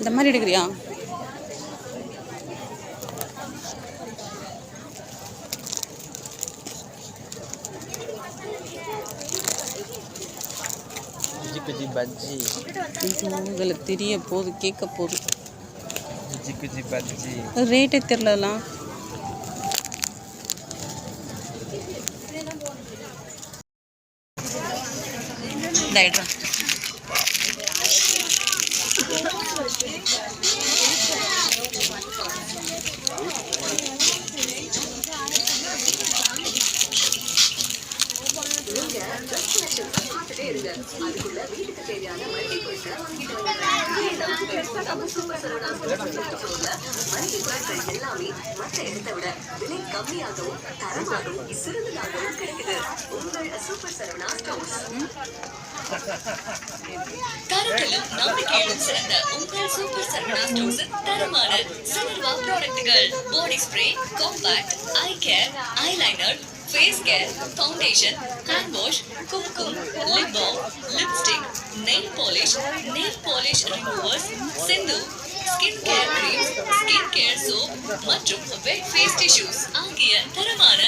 இந்த மாதிரி எடுக்கிறியா? குஜி குஜி பஜ்ஜி. ஐயோ, இதுல தெரிய போகுது கேட்க போகுது. பஜ்ஜி. ரேட்டே தெரிலலாம் இந்த அதுக்குள்ள வீட்டுக்கு தேவையான மளிகை பொருட்களை வாங்கிட்டு எல்லாமே மற்ற இடத்தை விட விலை கம்மியாகவும் தரமாகவும் சிறந்ததாகவும் கிடைக்குது உங்கள் சூப்பர் சரவணா ஸ்டோர்ஸ் தரத்திலும் நம்பிக்கையிலும் சிறந்த உங்கள் சூப்பர் சரவணா ஸ்டோர்ஸின் தரமான சில்வா ப்ராடக்ட்டுகள் body spray compact eye care eyeliner face care foundation hand wash kumkum lip balm lipstick nail polish nail polish removers சிந்து skin care creams skin care soap மற்றும் வெட் ஃபேஸ் டிஷ்யூஸ் ஆகிய தரமான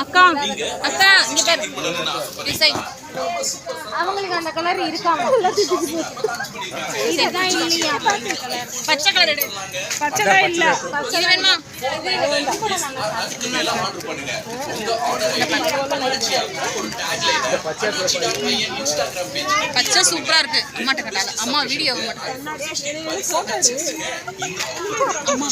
அக்கா அக்கா இங்க பாரு. டிசைன் அவங்களுக்கு அந்த கலர் இருக்காம இதுதான் இல்லையா? பச்சை கலர் எடு. பச்சை தான் இல்ல இது வேணுமா? பச்சை சூப்பரா இருக்கு. அம்மாட்ட கட்டால அம்மா வீடியோ அம்மா அம்மா